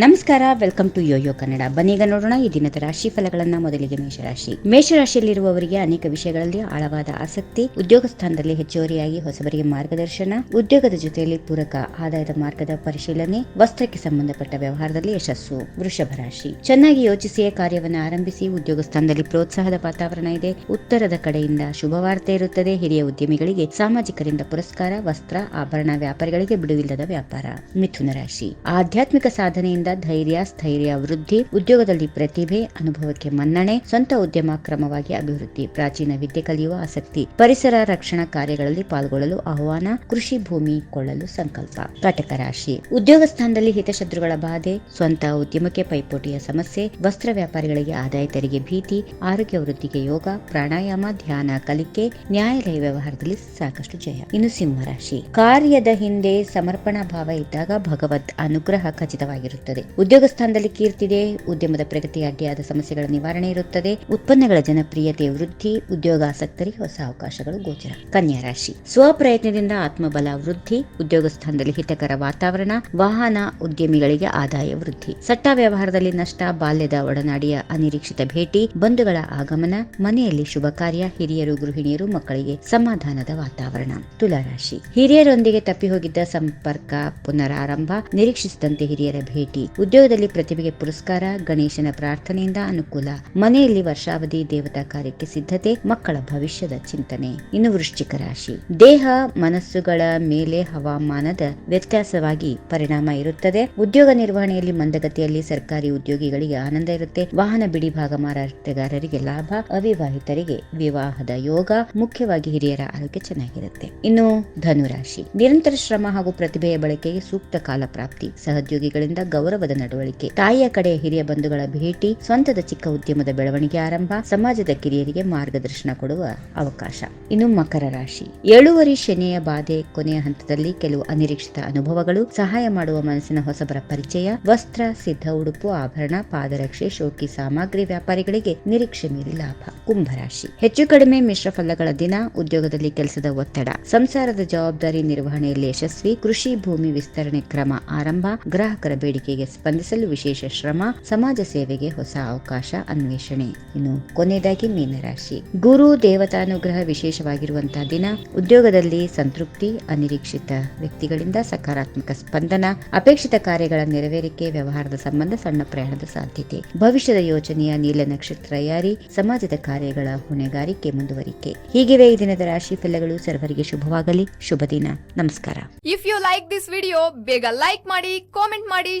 ನಮಸ್ಕಾರ welcome to Yoyo Kannada ಬನ್ನೀಗ ನೋಡೋಣ, ಈ ದಿನದ ರಾಶಿ ಫಲಗಳನ್ನ ಮೊದಲಿಗೆ ಮೇಷರಾಶಿ. ಮೇಷರಾಶಿಯಲ್ಲಿರುವವರಿಗೆ ಅನೇಕ ವಿಷಯಗಳಲ್ಲಿ ಆಳವಾದ ಆಸಕ್ತಿ, ಉದ್ಯೋಗ ಸ್ಥಾನದಲ್ಲಿ ಹೆಚ್ಚುವರಿಯಾಗಿ ಹೊಸಬರಿಗೆ ಮಾರ್ಗದರ್ಶನ, ಉದ್ಯೋಗದ ಜೊತೆಯಲ್ಲಿ ಪೂರಕ ಆದಾಯದ ಮಾರ್ಗದ ಪರಿಶೀಲನೆ, ವಸ್ತ್ರಕ್ಕೆ ಸಂಬಂಧಪಟ್ಟ ವ್ಯವಹಾರದಲ್ಲಿ ಯಶಸ್ಸು, ವೃಷಭ ರಾಶಿ. ಚೆನ್ನಾಗಿ ಯೋಚಿಸಿಯೇ ಕಾರ್ಯವನ್ನು ಆರಂಭಿಸಿ, ಉದ್ಯೋಗ ಸ್ಥಾನದಲ್ಲಿ ಪ್ರೋತ್ಸಾಹದ ವಾತಾವರಣ ಇದೆ. ಉತ್ತರದ ಕಡೆಯಿಂದ ಶುಭವಾರ್ತೆ ಇರುತ್ತದೆ. ಹಿರಿಯ ಉದ್ಯಮಿಗಳಿಗೆ ಸಾಮಾಜಿಕರಿಂದ ಪುರಸ್ಕಾರ, ವಸ್ತ್ರ, ಆಭರಣ ವ್ಯಾಪಾರಿಗಳಿಗೆ ಬಿಡುವಿಲ್ಲದ ವ್ಯಾಪಾರ. ಮಿಥುನ ರಾಶಿ. ಆಧ್ಯಾತ್ಮಿಕ ಸಾಧನೆಯಿಂದ ಧೈರ್ಯ, ಸ್ಥೈರ್ಯ, ವೃದ್ಧಿ, ಉದ್ಯೋಗದಲ್ಲಿ ಪ್ರತಿಭೆ, ಅನುಭವಕ್ಕೆ ಮನ್ನಣೆ, ಸ್ವಂತ ಉದ್ಯಮ ಕ್ರಮವಾಗಿ ಅಭಿವೃದ್ಧಿ, ಪ್ರಾಚೀನ ವಿದ್ಯೆ ಕಲಿಯುವ ಆಸಕ್ತಿ, ಪರಿಸರ ರಕ್ಷಣಾ ಕಾರ್ಯಗಳಲ್ಲಿ ಪಾಲ್ಗೊಳ್ಳಲು ಆಹ್ವಾನ, ಕೃಷಿ ಭೂಮಿ ಕೊಳ್ಳಲು ಸಂಕಲ್ಪ. ಕಟಕ ರಾಶಿ. ಉದ್ಯೋಗ ಸ್ಥಾನದಲ್ಲಿ ಹಿತಶತ್ರುಗಳ ಬಾಧೆ, ಸ್ವಂತ ಉದ್ಯಮಕ್ಕೆ ಪೈಪೋಟಿಯ ಸಮಸ್ಯೆ, ವಸ್ತ್ರ ವ್ಯಾಪಾರಿಗಳಿಗೆ ಆದಾಯ ತೆರಿಗೆ ಭೀತಿ, ಆರೋಗ್ಯ ವೃದ್ಧಿಗೆ ಯೋಗ, ಪ್ರಾಣಾಯಾಮ, ಧ್ಯಾನ, ಕಲಿಕೆ, ನ್ಯಾಯಾಲಯ ವ್ಯವಹಾರದಲ್ಲಿ ಸಾಕಷ್ಟು ಜಯ. ಇನ್ನು ಸಿಂಹ ರಾಶಿ. ಕಾರ್ಯದ ಹಿಂದೆ ಸಮರ್ಪಣಾ ಭಾವ ಇದ್ದಾಗ ಭಗವದ್ ಅನುಗ್ರಹ ಖಚಿತವಾಗಿರುತ್ತದೆ. ಉದ್ಯೋಗ ಸ್ಥಾನದಲ್ಲಿ ಕೀರ್ತಿದೆ, ಉದ್ಯಮದ ಪ್ರಗತಿ ಅಡ್ಡಿಯಾದ ಸಮಸ್ಯೆಗಳ ನಿವಾರಣೆ ಇರುತ್ತದೆ, ಉತ್ಪನ್ನಗಳ ಜನಪ್ರಿಯತೆ ವೃದ್ಧಿ, ಉದ್ಯೋಗಾಸಕ್ತರಿಗೆ ಹೊಸ ಅವಕಾಶಗಳು ಗೋಚರ. ಕನ್ಯಾ ರಾಶಿ. ಸ್ವಪ್ರಯತ್ನದಿಂದ ಆತ್ಮಬಲ ವೃದ್ಧಿ, ಉದ್ಯೋಗ ಸ್ಥಾನದಲ್ಲಿ ಹಿತಕರ ವಾತಾವರಣ, ವಾಹನ ಉದ್ಯಮಿಗಳಿಗೆ ಆದಾಯ ವೃದ್ಧಿ. ಸಟ್ಟ ವ್ಯವಹಾರದಲ್ಲಿ ನಷ್ಟ, ಬಾಲ್ಯದ ಒಡನಾಡಿಯ ಅನಿರೀಕ್ಷಿತ ಭೇಟಿ, ಬಂಧುಗಳ ಆಗಮನ, ಮನೆಯಲ್ಲಿ ಶುಭ ಕಾರ್ಯ, ಹಿರಿಯರು, ಗೃಹಿಣಿಯರು, ಮಕ್ಕಳಿಗೆ ಸಮಾಧಾನದ ವಾತಾವರಣ. ತುಲಾರಾಶಿ ಹಿರಿಯರೊಂದಿಗೆ ತಪ್ಪಿ ಹೋಗಿದ್ದ ಸಂಪರ್ಕ ಪುನರಾರಂಭ, ನಿರೀಕ್ಷಿಸಿದಂತೆ ಹಿರಿಯರ ಭೇಟಿ ಉದ್ಯೋಗದಲ್ಲಿ ಪ್ರತಿಭೆಗೆ ಪುರಸ್ಕಾರ, ಗಣೇಶನ ಪ್ರಾರ್ಥನೆಯಿಂದ ಅನುಕೂಲ, ಮನೆಯಲ್ಲಿ ವರ್ಷಾವಧಿ ದೇವತಾ ಕಾರ್ಯಕ್ಕೆ ಸಿದ್ಧತೆ, ಮಕ್ಕಳ ಭವಿಷ್ಯದ ಚಿಂತನೆ. ಇನ್ನು ವೃಶ್ಚಿಕ ರಾಶಿ. ದೇಹ, ಮನಸ್ಸುಗಳ ಮೇಲೆ ಹವಾಮಾನದ ವ್ಯತ್ಯಾಸವಾಗಿ ಪರಿಣಾಮ ಇರುತ್ತದೆ. ಉದ್ಯೋಗ ನಿರ್ವಹಣೆಯಲ್ಲಿ ಮಂದಗತಿಯಲ್ಲಿ ಸರ್ಕಾರಿ ಉದ್ಯೋಗಿಗಳಿಗೆ ಆನಂದ ಇರುತ್ತೆ. ವಾಹನ ಬಿಡಿ ಭಾಗ ಮಾರಾಟಗಾರರಿಗೆ ಲಾಭ, ಅವಿವಾಹಿತರಿಗೆ ವಿವಾಹದ ಯೋಗ, ಮುಖ್ಯವಾಗಿ ಹಿರಿಯರ ಆರೋಗ್ಯ ಚೆನ್ನಾಗಿರುತ್ತೆ. ಇನ್ನು ಧನುರಾಶಿ. ನಿರಂತರ ಶ್ರಮ ಹಾಗೂ ಪ್ರತಿಭೆಯ ಬಳಕೆಗೆ ಸೂಕ್ತ ಕಾಲ ಪ್ರಾಪ್ತಿ ಸಹೋದ್ಯೋಗಿಗಳಿಂದ ಗೌರವದ ನಡವಳಿಕೆ. ತಾಯಿಯ ಕಡೆ ಹಿರಿಯ ಬಂಧುಗಳ ಭೇಟಿ, ಸ್ವಂತದ ಚಿಕ್ಕ ಉದ್ಯಮದ ಬೆಳವಣಿಗೆ ಆರಂಭ, ಸಮಾಜದ ಕಿರಿಯರಿಗೆ ಮಾರ್ಗದರ್ಶನ ಕೊಡುವ ಅವಕಾಶ. ಇನ್ನು ಮಕರ ರಾಶಿ. ಏಳುವರಿ ಶನಿಯ ಬಾಧೆ ಕೊನೆಯ ಹಂತದಲ್ಲಿ ಕೆಲವು ಅನಿರೀಕ್ಷಿತ ಅನುಭವಗಳು, ಸಹಾಯ ಮಾಡುವ ಮನಸ್ಸಿನ ಹೊಸಬರ ಪರಿಚಯ, ವಸ್ತ್ರ, ಸಿದ್ಧ ಉಡುಪು, ಆಭರಣ, ಪಾದರಕ್ಷೆ, ಶೋಕಿ ಸಾಮಗ್ರಿ ವ್ಯಾಪಾರಿಗಳಿಗೆ ನಿರೀಕ್ಷೆ ಮೀರಿ ಲಾಭ. ಕುಂಭರಾಶಿ ಹೆಚ್ಚು ಕಡಿಮೆ ಮಿಶ್ರ ಫಲಗಳ ದಿನ, ಉದ್ಯೋಗದಲ್ಲಿ ಕೆಲಸದ ಒತ್ತಡ. ಸಂಸಾರದ ಜವಾಬ್ದಾರಿ ನಿರ್ವಹಣೆಯಲ್ಲಿ ಯಶಸ್ವಿ, ಕೃಷಿ ಭೂಮಿ ವಿಸ್ತರಣೆ ಕ್ರಮ ಆರಂಭ, ಗ್ರಾಹಕರ ಬೇಡಿಕೆಗೆ ಸ್ಪಂದಿಸಲು ವಿಶೇಷ ಶ್ರಮ, ಸಮಾಜ ಸೇವೆಗೆ ಹೊಸ ಅವಕಾಶ, ಅನ್ವೇಷಣೆ. ಇನ್ನು ಕೊನೆಯದಾಗಿ ಮೀನರಾಶಿ. ಗುರು ದೇವತಾನುಗ್ರಹ ವಿಶೇಷವಾಗಿರುವಂತಹ ದಿನ, ಉದ್ಯೋಗದಲ್ಲಿ ಸಂತೃಪ್ತಿ, ಅನಿರೀಕ್ಷಿತ ವ್ಯಕ್ತಿಗಳಿಂದ ಸಕಾರಾತ್ಮಕ ಸ್ಪಂದನ, ಅಪೇಕ್ಷಿತ ಕಾರ್ಯಗಳ ನೆರವೇರಿಕೆ, ವ್ಯವಹಾರದ ಸಂಬಂಧ ಸಣ್ಣ ಪ್ರಯಾಣದ ಸಾಧ್ಯತೆ. ಭವಿಷ್ಯದ ಯೋಜನೆಯ ನೀಲ ನಕ್ಷತ್ರ ಯಾರಿ, ಸಮಾಜದ ಕಾರ್ಯಗಳ ಹೊಣೆಗಾರಿಕೆ ಮುಂದುವರಿಕೆ. ಹೀಗಿವೆ ಈ ದಿನದ ರಾಶಿ ಫಲಗಳು. ಸರ್ವರಿಗೆ ಶುಭವಾಗಲಿ. ಶುಭ ದಿನ. ನಮಸ್ಕಾರ. If you like this video ಬೇಗ ಲೈಕ್ ಮಾಡಿ ಕಾಮೆಂಟ್ ಮಾಡಿ